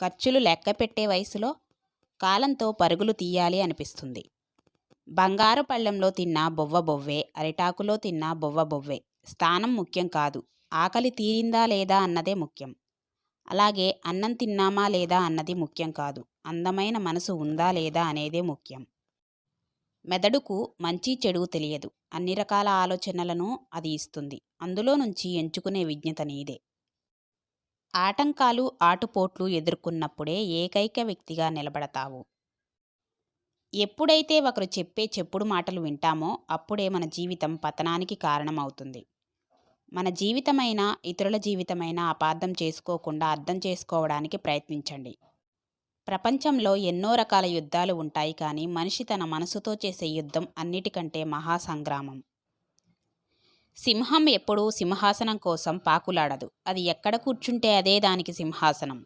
ఖర్చులు లెక్క పెట్టే వయసులో కాలంతో పరుగులు తీయాలి అనిపిస్తుంది. బంగారు పళ్ళెంలో తిన్న బొవ్వ బొవ్వే అరిటాకులో తిన్న బొవ్వ బొవ్వే స్థానం ముఖ్యం కాదు. ఆకలి తీరిందా లేదా అన్నదే ముఖ్యం. అలాగే అన్నం తిన్నామా లేదా అన్నది ముఖ్యం కాదు. అందమైన మనసు ఉందా లేదా అనేదే ముఖ్యం. మెదడుకు మంచి చెడు తెలియదు. అన్ని రకాల ఆలోచనలను అది ఇస్తుంది. అందులో నుంచి ఎంచుకునే విజ్ఞత నీదే. ఆటంకాలు ఆటుపోట్లు ఎదుర్కొన్నప్పుడే ఏకైక వ్యక్తిగా నిలబడతావు. ఎప్పుడైతే ఒకరు చెప్పే చెప్పుడు మాటలు వింటామో అప్పుడే మన జీవితం పతనానికి కారణమవుతుంది. మన జీవితమైనా ఇతరుల జీవితమైనా అపార్థం చేసుకోకుండా అర్థం చేసుకోవడానికి ప్రయత్నించండి. ప్రపంచంలో ఎన్నో రకాల యుద్ధాలు ఉంటాయి కానీ మనిషి తన మనసుతో చేసే యుద్ధం అన్నిటికంటే మహాసంగ్రామం. సింహం ఎప్పుడూ సింహాసనం కోసం పాకులాడదు. అది ఎక్కడ కూర్చుంటే అదే దానికి సింహాసనం.